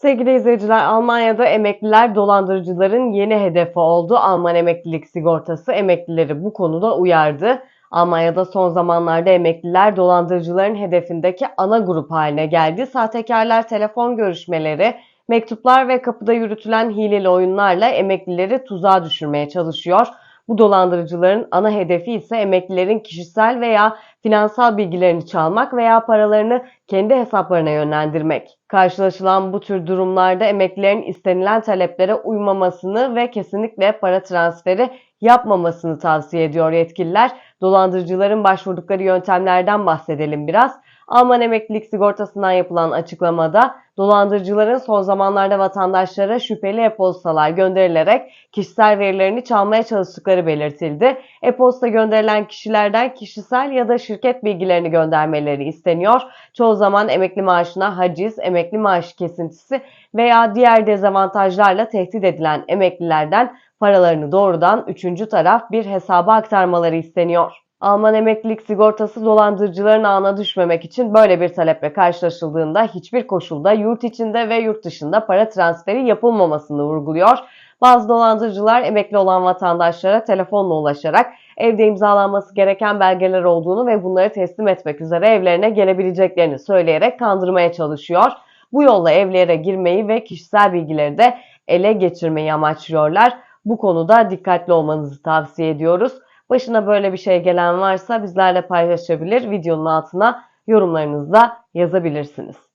Sevgili izleyiciler, Almanya'da emekliler dolandırıcıların yeni hedefi oldu. Alman emeklilik sigortası emeklileri bu konuda uyardı. Almanya'da son zamanlarda emekliler dolandırıcıların hedefindeki ana grup haline geldi. Sahtekarlar telefon görüşmeleri, mektuplar ve kapıda yürütülen hileli oyunlarla emeklileri tuzağa düşürmeye çalışıyor. Bu dolandırıcıların ana hedefi ise emeklilerin kişisel veya finansal bilgilerini çalmak veya paralarını kendi hesaplarına yönlendirmek. Karşılaşılan bu tür durumlarda emeklilerin istenilen taleplere uymamasını ve kesinlikle para transferi yapmamasını tavsiye ediyor yetkililer. Dolandırıcıların başvurdukları yöntemlerden bahsedelim biraz. Alman emeklilik sigortasından yapılan açıklamada dolandırıcıların son zamanlarda vatandaşlara şüpheli e-postalar gönderilerek kişisel verilerini çalmaya çalıştıkları belirtildi. E-posta gönderilen kişilerden kişisel ya da şirket bilgilerini göndermeleri isteniyor. Çoğu zaman emekli maaşına haciz, emekli maaşı kesintisi veya diğer dezavantajlarla tehdit edilen emeklilerden paralarını doğrudan üçüncü taraf bir hesaba aktarmaları isteniyor. Alman emeklilik sigortası dolandırıcıların ağına düşmemek için böyle bir taleple karşılaşıldığında hiçbir koşulda yurt içinde ve yurt dışında para transferi yapılmamasını vurguluyor. Bazı dolandırıcılar emekli olan vatandaşlara telefonla ulaşarak evde imzalanması gereken belgeler olduğunu ve bunları teslim etmek üzere evlerine gelebileceklerini söyleyerek kandırmaya çalışıyor. Bu yolla evlere girmeyi ve kişisel bilgileri de ele geçirmeyi amaçlıyorlar. Bu konuda dikkatli olmanızı tavsiye ediyoruz. Başına böyle bir şey gelen varsa bizlerle paylaşabilir. Videonun altına yorumlarınızı da yazabilirsiniz.